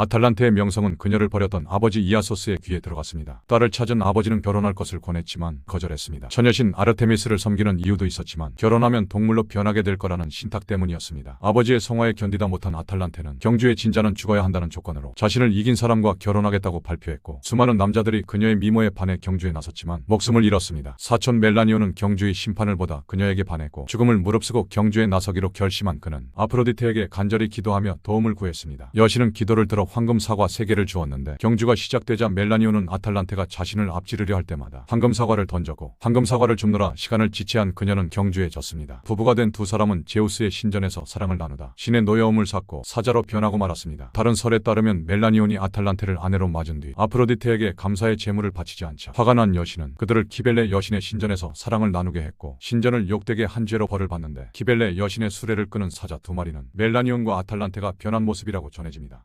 아탈란테의 명성은 그녀를 버렸던 아버지 이아소스의 귀에 들어갔습니다. 딸을 찾은 아버지는 결혼할 것을 권했지만 거절했습니다. 처녀신 아르테미스를 섬기는 이유도 있었지만 결혼하면 동물로 변하게 될 거라는 신탁 때문이었습니다. 아버지의 성화에 견디다 못한 아탈란테는 경주의 진자는 죽어야 한다는 조건으로 자신을 이긴 사람과 결혼하겠다고 발표했고 수많은 남자들이 그녀의 미모에 반해 경주에 나섰지만 목숨을 잃었습니다. 사촌 멜라니오는 경주의 심판을 보다 그녀에게 반했고 죽음을 무릅쓰고 경주에 나서기로 결심한 그는 아프로디테에게 간절히 기도하며 도움을 구했습니다. 여신은 기도를 들어 황금 사과 3개를 주었는데 경주가 시작되자 멜라니오는 아탈란테가 자신을 앞지르려 할 때마다 황금 사과를 던졌고 황금 사과를 줍느라 시간을 지체한 그녀는 경주에 졌습니다. 부부가 된 두 사람은 제우스의 신전에서 사랑을 나누다 신의 노여움을 샀고 사자로 변하고 말았습니다. 다른 설에 따르면 멜라니온이 아탈란테를 아내로 맞은 뒤 아프로디테에게 감사의 제물을 바치지 않자 화가 난 여신은 그들을 키벨레 여신의 신전에서 사랑을 나누게 했고 신전을 욕되게 한 죄로 벌을 받는데 키벨레 여신의 수레를 끄는 사자 두 마리는 멜라니온과 아탈란테가 변한 모습이라고 전해집니다.